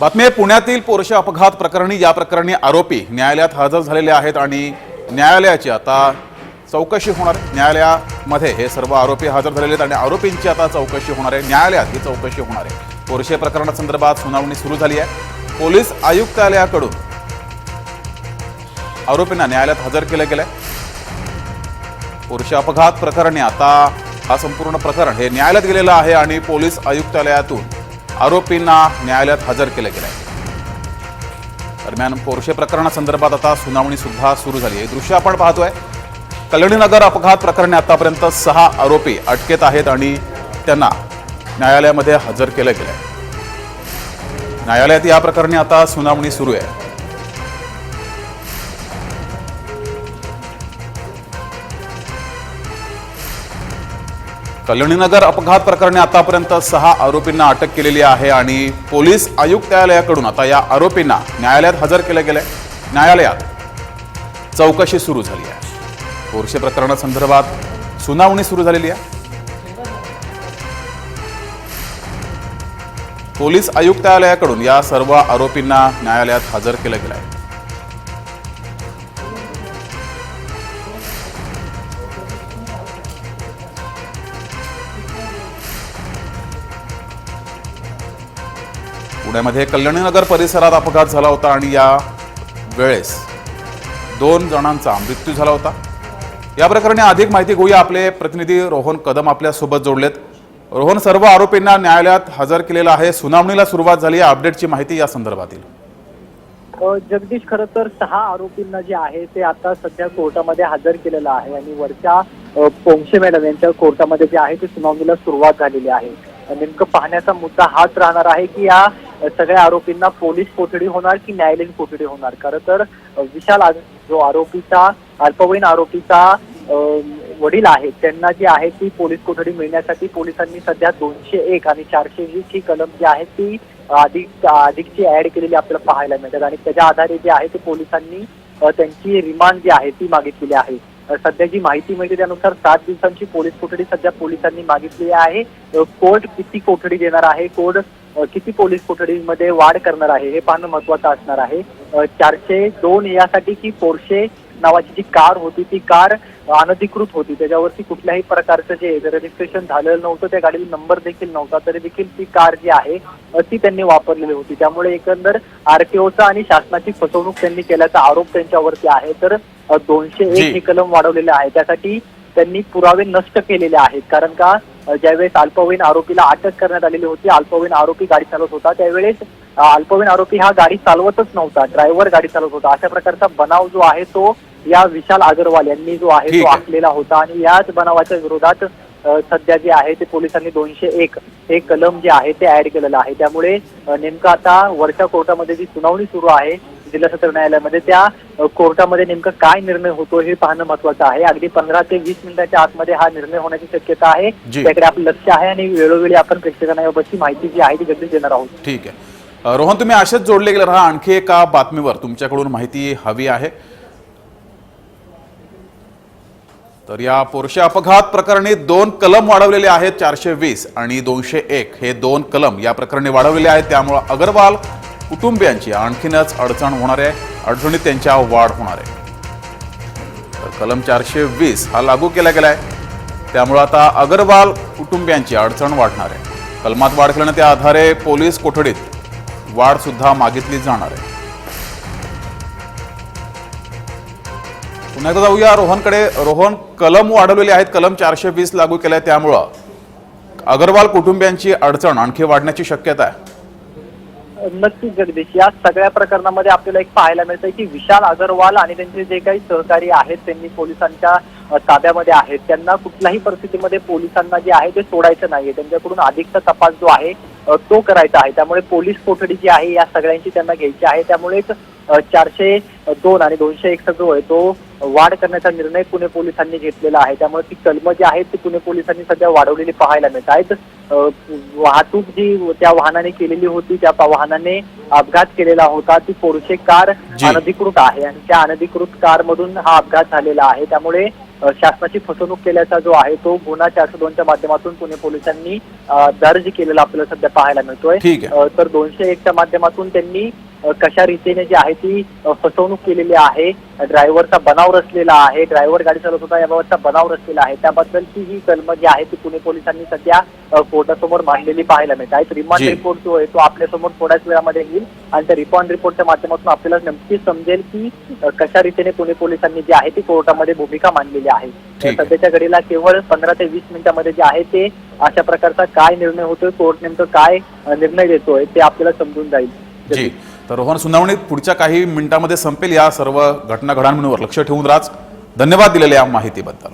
बातमी आहे पुण्यातील पोरशे अपघात प्रकरणी या प्रकरणी आरोपी न्यायालयात हजर झालेले आहेत आणि न्यायालयाची आता चौकशी होणार न्यायालयामध्ये हे सर्व आरोपी हजर झालेले आहेत आणि आरोपींची आता चौकशी होणार आहे. न्यायालयात ही चौकशी होणार आहे. पोरशे प्रकरणासंदर्भात सुनावणी सुरू झाली आहे. पोलीस आयुक्तालयाकडून आरोपींना न्यायालयात हजर केलं गेलंय. पुरुष अपघात प्रकरणी आता हा संपूर्ण प्रकरण हे न्यायालयात गेलेलं आहे आणि पोलीस आयुक्तालयातून आरोपींना न्यायालयात हजर केलं गेलं आहे दरम्यान पोरशे प्रकरणासंदर्भात आता सुनावणी सुद्धा सुरू झाली आहे. दृश्य आपण पाहतोय. कल्याणीनगर अपघात प्रकरणी आतापर्यंत सहा आरोपी अटकेत आहेत आणि त्यांना न्यायालयामध्ये हजर केलं गेलं न्यायालयात या प्रकरणी आता सुनावणी सुरू आहे. कल्याणीनगर अपघात प्रकरणी आतापर्यंत सहा आरोपींना अटक केलेली आहे आणि पोलीस आयुक्तालयाकडून आता या आरोपींना न्यायालयात हजर केलं गेलंय. न्यायालयात चौकशी सुरू झाली आहे. पोरशे प्रकरणासंदर्भात सुनावणी सुरू झालेली आहे. पोलीस आयुक्तालयाकडून या सर्व आरोपींना न्यायालयात हजर केलं गेलं आहे पुण्यामध्ये कल्याणीनगर परिसरात अपघात झाला होता आणि या वेळेस दोन जणांचा मृत्यू झाला होता. या प्रकरणी अधिक माहिती घेऊया. आपले प्रतिनिधी रोहन कदम आपल्यासोबत जोडलेत. रोहन सर्व आरोपींना न्यायालयात हजर केलेलं आहे. सुनावणीला सुरुवात झाली आहे. अपडेटची माहिती या संदर्भातील. जगदीश खरं तर सहा आरोपींना जे आहे ते आता सध्या कोर्टामध्ये हजर केलेलं आहे आणि वरच्या पोंक्षे मॅडम यांच्या कोर्टामध्ये जे आहे ते सुनावणीला सुरुवात झालेली आहे. नेमकं पाहण्याचा मुद्दा हाच राहणार आहे की या सगळ्या आरोपींना पोलीस कोठडी होणार की न्यायालयीन कोठडी होणार? खरं तर विशाल जो आरोपीचा अल्पवयीन आरोपीचा वडील आहेत त्यांना जी आहे ती पोलीस कोठडी मिळण्यासाठी पोलिसांनी सध्या दोनशे एक आणि चारशे वीस ही कलम जी आहे ती अधिक अधिकची ऍड केलेली आपल्याला पाहायला मिळतात. आणि त्याच्या आधारे जे आहे ते पोलिसांनी त्यांची रिमांड जी आहे ती मागितलेली आहे. सध्या जी माहिती मिळते त्यानुसार सात दिवसांची पोलीस कोठडी सध्या पोलिसांनी मागितली आहे. कोर्ट किती कोठडी देणार आहे? कोर्ट किती पोलीस कोठडीमध्ये वाढ करणार आहे हे पाहणं महत्वाचं असणार आहे. चारशे दोन यासाठी की पोर्शे नावाची जी कार होती ती कार अनधिकृत होती. त्याच्यावरती कुठल्याही प्रकारचं जे रजिस्ट्रेशन झालेलं नव्हतं त्या गाडीला नंबर देखील नव्हता. तरी देखील ती कार जी आहे ती त्यांनी वापरलेली होती. त्यामुळे एकंदर आरटीओचा आणि शासनाची फसवणूक त्यांनी केल्याचा आरोप त्यांच्यावरती आहे. तर दोनशे. एक हे कलम वाढवलेले आहे. त्यासाठी त्यांनी पुरावे नष्ट केलेले आहेत. कारण का? ज्यावेळेस अल्पवयीन आरोपीला अटक करण्यात आलेली होती अल्पवयीन आरोपी गाडी चालवत होता. त्यावेळेस अल्पवयीन आरोपी हा गाडी चालवतच नव्हता ड्रायव्हर गाडी चालवत होता. अशा प्रकारचा बनाव जो आहे तो या विशाल अग्रवाल यांनी जो आहे तो. आखलेला होता. आणि याच बनावाच्या विरोधात सध्या जे आहे ते पोलिसांनी दोनशे एक हे कलम जे आहे ते ऍड केलेलं आहे. त्यामुळे नेमकं आता वरच्या कोर्टामध्ये जी सुनावणी सुरू आहे जिल्हा सत्र न्यायालयामध्ये त्या कोर्टामध्ये नेमकं काय निर्णय होतो हे पाहणं महत्वाचं आहे. अगदी पंधरा ते वीस मिनिटाच्या आतमध्ये हा निर्णय होण्याची शक्यता आहे. त्याकडे आपलं लक्ष आहे आणि वेळोवेळी आपण प्रेक्षकांना याबाबतची माहिती जी आहे ती जगदीश देणार आहोत. ठीक आहे. रोहन तुम्ही असेच जोडले गेले राहा. आणखी एका बातमीवर तुमच्याकडून माहिती हवी आहे. तर या पोरशे अपघात प्रकरणी दोन कलम वाढवलेले आहेत चारशे वीस आणि दोनशे एक. हे दोन कलम या प्रकरणी वाढवलेले आहेत. त्यामुळं अगरवाल कुटुंबियांची आणखीनच अडचण होणार आहे अडचणीत त्यांच्या वाढ होणार. आहे तर कलम चारशे वीस हा लागू केला गेला आहे त्यामुळं आता अगरवाल कुटुंबियांची अडचण वाढणार. आहे कलमात वाढ केल्यानं त्या आधारे पोलीस कोठडीत वाढ सुद्धा मागितली जाणार आहे. पुन्हा एकदा जाऊया रोहनकडे. रोहन कलम वाढवलेले आहेत कलम चारशे वीस लागू केलाय. त्यामुळं अगरवाल कुटुंबियांची अडचण आणखी वाढण्याची शक्यता आहे. नक्कीच जगदीश. या सगळ्या प्रकरणामध्ये आपल्याला एक पाहायला मिळतंय की विशाल अगरवाल आणि त्यांचे जे काही सहकारी आहेत त्यांनी पोलिसांच्या ताब्यामध्ये आहेत. त्यांना कुठल्याही परिस्थितीमध्ये पोलिसांना जे आहे ते सोडायचं नाहीये. त्यांच्याकडून अधिकचा तपास जो आहे तो करायचा आहे. त्यामुळे पोलीस कोठडी जी आहे या सगळ्यांची त्यांना घ्यायची आहे. त्यामुळेच चारशे दोन आणि दोनशे एक जो आहे तो वाढ करण्याचा निर्णय पुणे पोलिसांनी घेतलेला आहे. त्यामुळे ती कलम जी आहेत ती पुणे पोलिसांनी सध्या वाढवलेली पाहायला मिळत आहेत वाहतूक जी त्या वाहनाने केलेली होती त्या वाहनाने अपघात केलेला होता. ती पोरशे कार. अनधिकृत आहे आणि त्या अनधिकृत कार मधून हा अपघात झालेला आहे. त्यामुळे शासनाची फसवणूक केल्याचा जो आहे तो गुन्हा चारशे दोनच्या माध्यमातून पुणे पोलिसांनी दर्ज केलेला आपल्याला सध्या पाहायला मिळतोय. तर दोनशे एकच्या माध्यमातून त्यांनी कशा रीतीने जी आहे ती फसवणूक केलेली आहे ड्रायव्हरचा बनाव रचलेला आहे ड्रायव्हर गाडी चालवत होता याबाबतचा बनाव रचलेला आहे. त्याबद्दलची ही कलम जी आहे ती पुणे पोलिसांनी सध्या कोर्टासमोर मांडलेली पाहायला मिळते. आहे रिमांड. रिपोर्ट जो आहे तो आपल्यासमोर थोड्याच वेळामध्ये येईल आणि त्या रिमांड रिपोर्टच्या माध्यमातून आपल्याला नक्कीच समजेल की कशा रीतीने पुणे पोलिसांनी जी आहे ती कोर्टामध्ये भूमिका मांडलेली आहे. सध्याच्या घडीला केवळ पंधरा ते वीस मिनिटांमध्ये जे आहे ते अशा प्रकारचा काय निर्णय होतोय कोर्ट नेमकं काय निर्णय देतोय ते आपल्याला समजून जाईल. जी. तर रोहन सुनावणी पुढच्या काही मिनिटांमध्ये संपेल या सर्व घटना घडामोडींवर लक्ष ठेवून राज. धन्यवाद दिलेल्या या माहितीबद्दल.